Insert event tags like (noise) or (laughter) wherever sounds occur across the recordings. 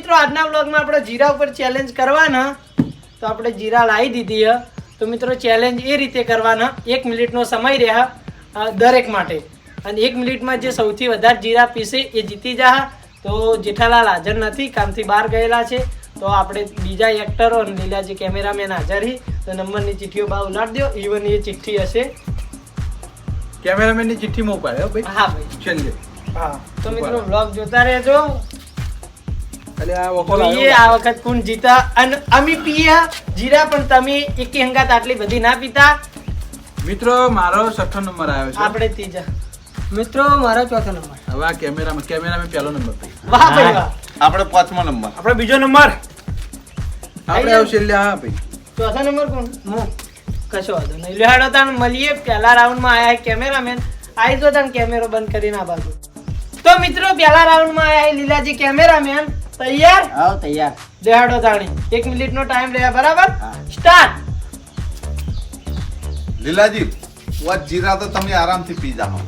મિત્રો આજના વ્લોગમાં આપણે જીરા ઉપર ચેલેન્જ કરવાના. તો આપણે જીરા લાવી દીધી હે. તો મિત્રો ચેલેન્જ એ રીતે કરવાના. એક મિનિટનો સમય રહ્યા દરેક માટે. અને એક મિનિટમાં જે સૌથી વધારે જીરા પીસે એ જીતી જા તો જેઠાલાલ હાજર નથી કામથી બહાર ગયેલા છે. તો આપણે બીજા એક્ટરો અને લીલાજી કેમેરામેન હાજર હી તો નંબરની ચિઠ્ઠીઓ બહાર ઉલાડી દો ઇવન એ ચિઠ્ઠી હશે. કેમેરામેનની ચિઠ્ઠી મોકલાયો ભાઈ. હા ભાઈ. છેલ્લે હા. તો મિત્રો વ્લોગ જોતા રહેજો. જોઈએ આ વખત કોણ જીતા? અને અમે પીએ. જીરા પણ તમે એકી હંગાત આટલી બધી ના પીતા. મિત્રો મારો છઠ્ઠો નંબર આવ્યો છે. આપણે ત્રીજા. મિત્રો મારો ચોથો નંબર. હવે આ કેમેરામાં કેમેરામાં પહેલો નંબર ભાઈ વાહ ભાઈ વાહ. આપણે પાંચમો નંબર. આપણે બીજો નંબર. આપણે આવશે લે હા ભાઈ. ચોથા નંબર કોણ? હું. કશો વાંધો નહીં. લેહાડો તાણ મળીએ. પહેલા રાઉન્ડમાં આયા કેમેરામેન. આવી જો તાણ કેમેરો બંધ કરીને આ બાજુ. તો મિત્રો પહેલા રાઉન્ડમાં આયા લીલાજી કેમેરામેન. તૈયાર? આવ તૈયાર. દેહાડો તાણી એક મિનિટનો ટાઈમ રહ્યા બરાબર? હા. સ્ટાર્ટ લીલાજી વાત જીરા તો તમે આરામથી પી જાઓ.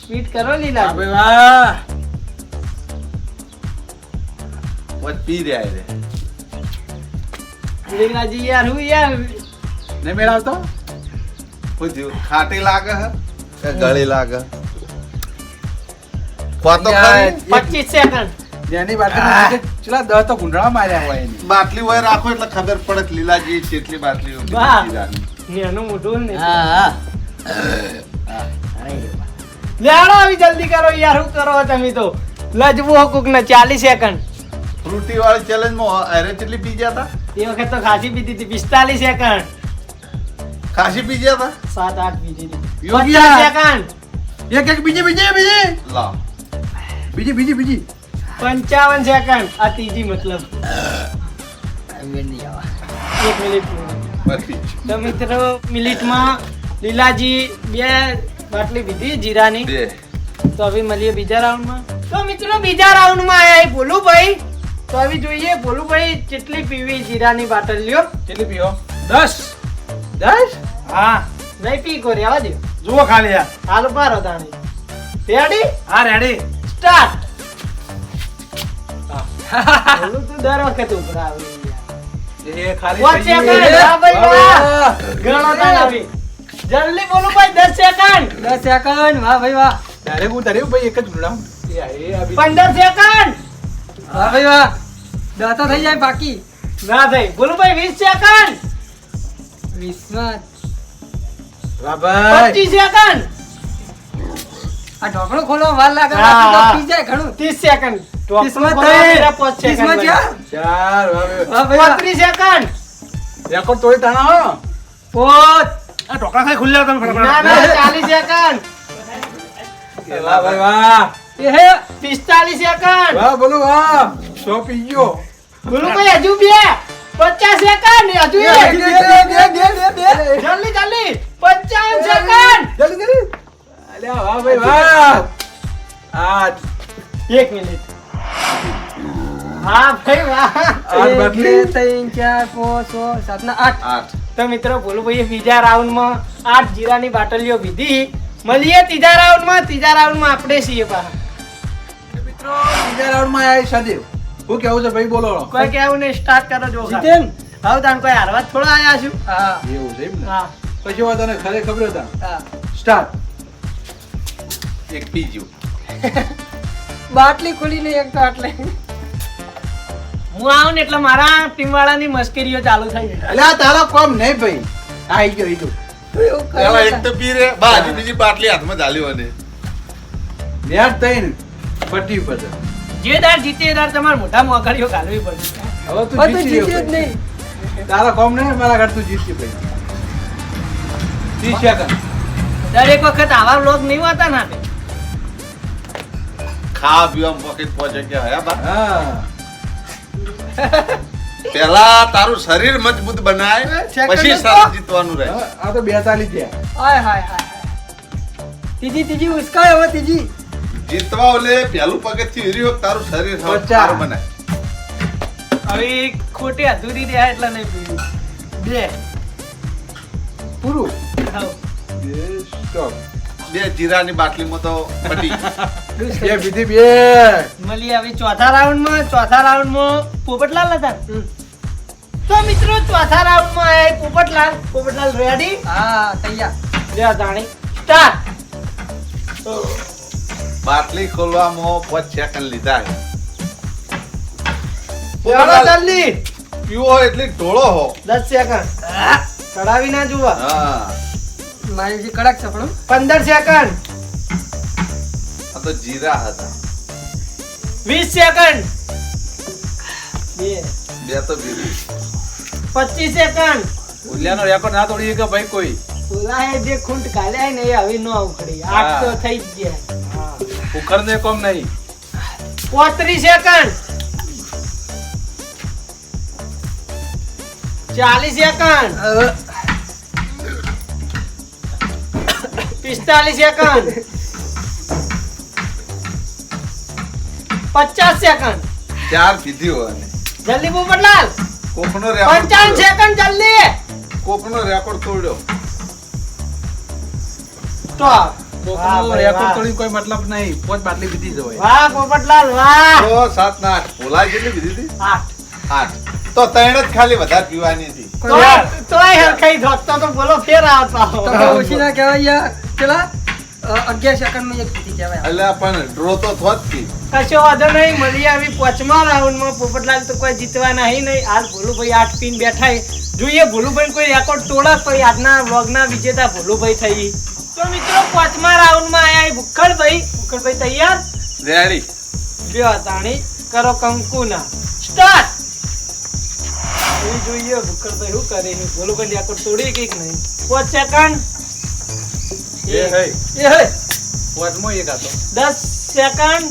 સ્પીડ કરો લીલા અબે વાહ. વાત પી રહ્યા રે લીલાજી યાર હું યાર? ને મેળાવતો? શું ખાટી લાગે હે કે ગળી લાગે? પાતો પચીસ સેકન્ડ. જેની બાટલી ચલા દસ તો ગુંડળા માર્યા હોય એની. બાટલી હોય રાખો એટલે ખબર પડે કે લીલાજી કેટલી બાટલી. એનું મોઢું ને. હા હા. લેડો આવી જલ્દી કરો યાર શું કરો તમે તો. લજવું કુક ને ચાલીસ સેકન્ડ. ફ્રૂટી વાળી ચેલેન્જમાં અરે કેટલી પી ગયા હતા એ વખત તો ખાસી પીધી હતી પિસ્તાલીસ સેકન્ડ. ખાસી પી ગયા હતા સાત આઠ પીધી હતી. સેકન્ડ. એક એક બીજી બીજી બીજી. લાવ બીજી બીજી બીજી. પંચાવન સેકન્ડ આ ત્રીજી મતલબ. વેર નહીં આવા એક મિનિટ તો મિત્રો મિનિટમાં લીલાજી બે બાટલી પીધી જીરાની. તો હવે મળીએ બીજા રાઉન્ડમાં. તો મિત્રો બીજા રાઉન્ડમાં આયા એ ભોલુભાઈ. તો હવે જોઈએ ભોલુભાઈ કેટલી પીવી જીરાની બાટલીઓ કેટલી પીઓ દસ. દસ? હા. નહીં પી કોરી આવા દે જુઓ ખાલી યાર હાલ પારો તાણી. રેડી હા રેડી સ્ટાર્ટ. બોલું તું દર વખત આવી. જલ્દી બોલું ભાઈ દસ સેકન્ડ દસ સેકન્ડ વાહ ભાઈ વાહ. તારે હું તારે ભાઈ એક જ બીજી. પંદર સેકન્ડ વાહ ભાઈ વાહ. દસ તો થઈ જાય બાકી. ના થઈ બોલું ભાઈ વીસ સેકન્ડ વીસમાં વાહ ભાઈ. પચીસ સેકન્ડ આ ઢોકણું ખોલવા વાર લાગે. પી જાય ઘણું. ત્રીસ સેકન્ડ ત્રીસમાં ટોપનું થઈ. ખોલવા પાંચ સેકન્ડ ચાર. ચાર વાહ ભાઈ. વાહ ભાઈ. વાહ પાંત્રીસ સેકન્ડ રેકોર્ડ તોડી તાણા હો. પોત આ ઢોકળા ખાઈ ખુલ્લા તમે ના ના ચાલીસ સેકન્ડ વાહ ભાઈ વાહ. એ હે પિસ્તાલીસ સેકન્ડ વાહ બોલો વાહ. સો પી ગયો. બોલું ભાઈ હજુ બે. પચાસ સેકન્ડ હજુ બે, એક. બે, બે, બે. જલ્દી જલ્દી. પંચાવન સેકન્ડ જલ્દી જલ્દી. અલ્યા વાહ ભાઈ વાહ. આઠ એક મિનિટ. હા ભાઈ વાહ. આઠ એક, બે, બાટલી ત્રણ ચાર પાંચ છ સાત ને આઠ. આઠ. તો મિત્રો ભોલું ભાઈએ બીજા રાઉન્ડમાં આઠ જીરાની બાટલીઓ પીધી. મળીએ ત્રીજા રાઉન્ડમાં ત્રીજા રાઉન્ડમાં આપણે છીએ પાછા મિત્રો બીજા રાઉન્ડમાં આયા સદેવ. હું કેવું છે ભાઈ બોલો. કોઈ કેવું નહીં સ્ટાર્ટ કરો જો જીતેન. હવે તાન કોઈ હારવા થોડા આયા છું. હા. એવું છે એમ ને? હા. પછી વાત તને ખરે ખબર હતા? હા. સ્ટાર્ટ એક ગયું બાટલી ખોલીને એક તો આટલે હું આવું ને એટલે મારા ટીમ વાળાની મશ્કરીઓ ચાલુ થઈ ગઈ અલ્યા તારો કોમ નહીં ભાઈ. આ આઈ ગયો ઈ તો એવું એક તો પી રે બા હજી બીજી બાટલી હાથમાં ચાલી અને. નેટ થઈને પટ્ટી ઉપર છે. જે દાર જીતે દાર તમારે મોટા મોકળીઓ ઘાલવી પડશે હવે તું જીતી જીત્યો જ નહીં. તારા કોમ નહીં મારા ઘર તું જીતી ભાઈ. સેકન્ડ દરેક વખત આવા વ્લોગ નહીં હોતા ના તે. ખાવા પીવા પોકેટ પહોંચે કે હયા બા. (laughs) પેલા તારું શરીર મજબૂત બનાય પછી તો- જીતવાનું રહે. આ તો બેતાલીસ ગયા હાય હાય હાય. ત્રીજી ત્રીજી ઉસકાય હવે ત્રીજી જીતવા ઓલે પહેલું પગથિયું હીરી હોત તારું શરીર સારું ચાર બનાય. હવે ખોટી અધૂરી રહ્યા એટલે નહીં પીવું. બે. પૂરું. બે સ્ટોપ બે જીરાની બાટલીમાં તો પટી (laughs) બે બીજી બે. મળી હવે ચોથા રાઉન્ડમાં ચોથા રાઉન્ડમાં પોપટલાલ હતા. તો મિત્રો ચોથા રાઉન્ડમાં આયા પોપટલાલ. પોપટલાલ રેડી હા તૈયાર. લે જાણી સ્ટાર્ટ બાટલી ખોલવામાં પાંચ સેકન્ડ લીધા છે. ચાલો જલ્દી. પીવો એટલે ઢોળો હો. દસ સેકન્ડ ચડાવી ના જુઓ. હા. મારી જે કડક છે પણ. પંદર સેકન્ડ. આ તો જીરા હતા. વીસ સેકન્ડ. બે. બે તો બીજી પચીસ સેકન્ડ. ઉલ્યાનો રેકોર્ડ ના તોડી કે ભાઈ કોઈ? ઉલાએ જે ખૂંટ કાઢ્યા ને એ હવે નો ઉખડી. આઠ તો થઈ જ ગયા. ઉખર ને કોમ નહીં. પોત્રીસ સેકન્ડ. ચાલીસ સેકન્ડ. પિસ્તાલીસ સેકન્ડ. પચાસ સેકન્ડ. ચાર પીધી હોય જલ્દી પોપટલાલ કોકનો પંચાવન સેકન્ડ જલ્દી. કોકનો રેકોર્ડ તોડ્યો. કોકનો રેકોર્ડ તોડી કોઈ મતલબ નહીં. પોત બાટલી પીધી જ હોય. વાહ પોપટલાલ વાહ. તો સાત ના આઠ. ભોલાઈ કેટલી પીધી હતી? આઠ. આઠ. તો ત્રણ જ ખાલી વધારે પીવાની હતી. તોય તોય હરખાઈ તો બોલો ફેર આવતા તો. તો ઓછી ના કહેવાય યાર. પેલા અગિયાર સેકન્ડમાં એક પીધી કહેવાય. એટલે પણ ડ્રો તો થોત કી. કશો વાંધો નહીં મળી આવી પાંચમા રાઉન્ડમાં પોપટલાલ તો કોઈ જીતવા નહીં નહીં. હાલ ભોલુભાઈ આઠ પીન બેઠા. જોઈએ ભોલુભાઈ કોઈ રેકોર્ડ તોડા તો આજના વ્લોગના વિજેતા ભોલુભાઈ થઈ. તો મિત્રો પાંચમા રાઉન્ડમાં આયા છે ભુક્કડભાઈ ભુક્કડભાઈ તૈયાર? રેડી લ્યો તાણી. કરો કંકુના સ્ટાર્ટ એ જોઈએ ભુક્કડભાઈ શું કરે ભોલુભાઈ રેકોર્ડ તોડી કે નહીં? પાંચ સેકન્ડ એ હે. એ હે. પોતમાં એક હતો દસ સેકન્ડ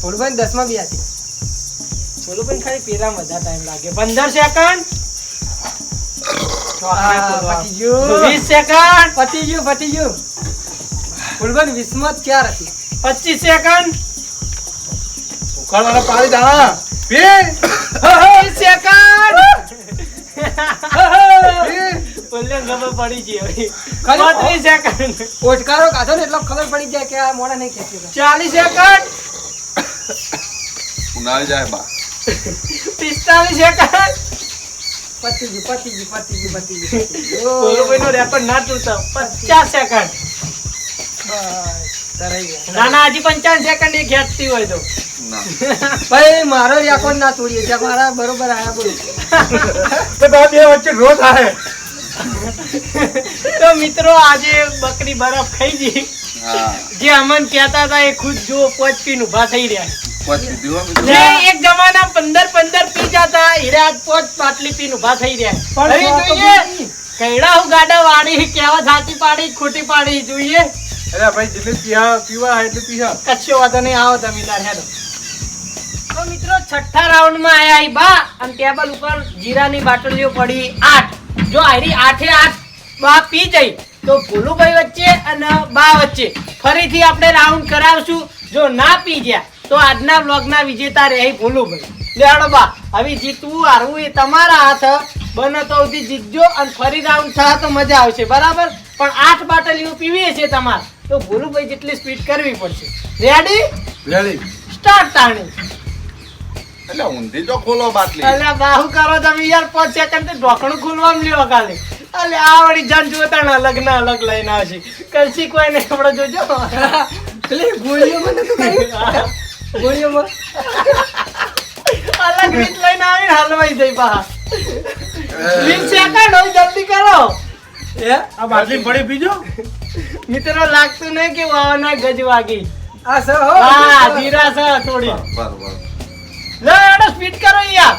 ભોળભાઈ દસમાં બી હતી ભોલુભાઈ ખાલી પેરામાં વધારે ટાઈમ લાગે. પંદર સેકન્ડ પતી ગયું. સેકન્ડ પતી ગયું પતી ગયું. માં ચાર હતી. પચીસ સેકન્ડ ઉખાડવાના પાડી દાણા. પી સેકન્ડ બોલ્યો ખબર પડી ગઈ હવે. ખાલી- પાંત્રીસ સેકન્ડ ઓટકારો કાઢો ને એટલો ખબર પડી જાય કે આ મોડા નહીં ખેંચી ચાલીસ સેકન્ડ ઉનાળી જાય બા. પિસ્તાલીસ સેકન્ડ પતી ગયું પતી ગયું પતી ગયું પતી ગયું, પતી ગયું. નો રેકોર્ડ ના તૂટતો. પચાસ સેકન્ડ ના ના હજી પંચાવન સેકન્ડ એ ખેંચતી હોય તો. ભાઈ મારો રેકોર્ડ ના તોડીએ છે. મારા બરોબર આયા બોલું. બે વચ્ચે રોજ થાય તો મિત્રો આજે બકરી બરફ ખાઈ ગઈ. જે અમન કહેતા હતા એ ખુદ જો પોચ પીન ઊભા થઈ રહ્યા એક જમાના પંદર પંદર પી જતા હીરા પોચ પાટલી પીન ઊભા થઈ રહ્યા હવે જોઈએ કૈડા હું ગાડા વાળી કેવા સાચી પાડી ખોટી પાડી જોઈએ. અરે ભાઈ જેટલી પીવા પીવા હોય પીવા કશો વાતો નહીં આવો તમે તાર હેડો. તો મિત્રો છઠ્ઠા રાઉન્ડમાં આયા ઈ બા અને ટેબલ ઉપર જીરાની બાટલીઓ પડી આઠ. જો આરી આઠે આઠ બા પી જઈ તો ભોલુભાઈ વચ્ચે અને બા વચ્ચે. ફરીથી આપણે રાઉન્ડ કરાવશું. જો ના પી ગયા તો આજના બ્લોગના વિજેતા રહે ભોલુભાઈ. લેડો બા હવે જીતવું હારવું એ તમારા હાથ. બને તો સુધી જીતજો અને ફરી રાઉન્ડ થાય તો મજા આવશે બરાબર? પણ આઠ બાટલીઓ પીવી છે તમારે. તો ભોલુભાઈ જેટલી સ્પીડ કરવી પડશે. રેડી રેડી સ્ટાર્ટ તાણી. એટલે ઊંધી તો ખોલો બાટલી. એટલે બાહુ કરો તમે યાર? પાંચ સેકન્ડથી ઢોકણું ખોલવા લ્યો કાલે અલે આ વળી જન જોતા ને અલગ ના અલગ લઈને આવશે. કલસી કોઈ નહીં આપણે જોજો. એટલે ગોળીઓ મને તો કઈ? ગોળીઓમાં? અલગ રીત લઈને આવીને હલવાઈ જઈ પા વીસ સેકન્ડ હોય જલ્દી કરો. એ? આ બાટલી પડી પીજો મિત્રો લાગતું નહીં કે વાવાના ગજ વાગી. આ સર હો. હા જીરા છે થોડી. બરોબર સ્પીડ કરો યાર.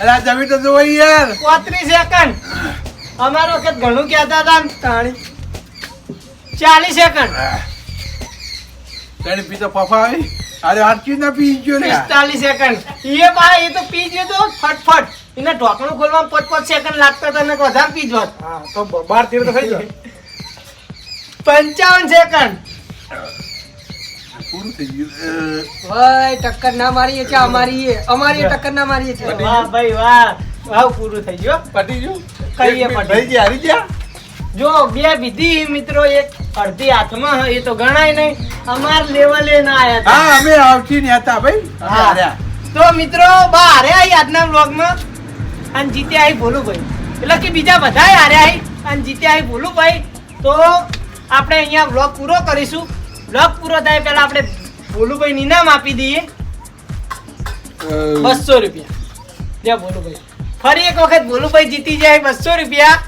અલા જમી તો જોવો યાર. પાંત્રીસ સેકન્ડ અમારો વખત ઘણું કહેતા હતા ને. તાણી. ચાલીસ સેકન્ડ તાણી પીતો પફા આવી અરે આટકી ના પી ગયો ને પિસ્તાલીસ સેકન્ડ એ બા એ તો પી ગયો તો. ફટફટ. એને ઢોકણું ખોલવા પાંચ પાંચ સેકન્ડ લાગતા હતા ને વધારે પી જોત હા તો બાર તેર તો થઈ જાય પંચાવન સેકન્ડ પૂરું થઈ ગયું. ભાઈ ટક્કર ના મારીએ છે અમારી અમારી ટક્કર ના મારીએ છે. વાહ ભાઈ વાહ. વાહ પૂરું થઈ ગયું પટી ગયું? કહીએ પટી. થઈ ગયા હારી ગયા? જો બે વિધિ મિત્રો. એક અડધી હાથમાં એ તો ગણાય નહીં. અમાર લેવલે ના આયા હતા. હા અમે આવતી ને હતા ભાઈ. હા. હાર્યા. તો મિત્રો બા હાર્યા અહીં આજના વ્લોગમાં? અને જીત્યા ભોલું ભોલુભાઈ. એટલે કે બીજા બધા હાર્યા આવી અને જીત્યા ભોલું ભોલુભાઈ. તો આપણે અહીંયા વ્લોગ પૂરો કરીશું. વ્લોગ પૂરો થાય પહેલા આપણે ભોલુભાઈ નામ આપી દઈએ. બસો રૂપિયા. લે ભોલુભાઈ. ફરી એક વખત ભોલુભાઈ જીતી જાય બસો રૂપિયા.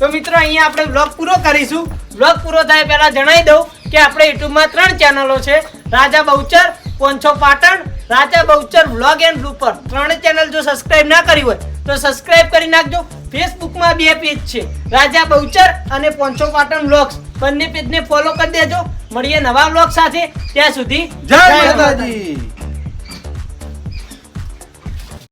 તો મિત્રો અહીંયા આપણે વ્લોગ પૂરો કરીશું. વ્લોગ પૂરો થાય પહેલા જણાવી દઉં કે આપણે યુટ્યુબમાં ત્રણ ચેનલો છે. Raja Bahuchar પોંછો Patan Raja Bahuchar vlog and blooper ત્રણ ચેનલ જો સબસ્ક્રાઈબ ના કરી હોય તો સબસ્ક્રાઇબ કરી નાખજો. ફેસબુકમાં બે પેજ છે. રાજા બહુચર અને પોંચો પાટણ વ્લોગ્સ બંને પેજને ફોલો કરી દેજો. મળીએ નવા વ્લોગ સાથે. ત્યાં સુધી જય માતાજી.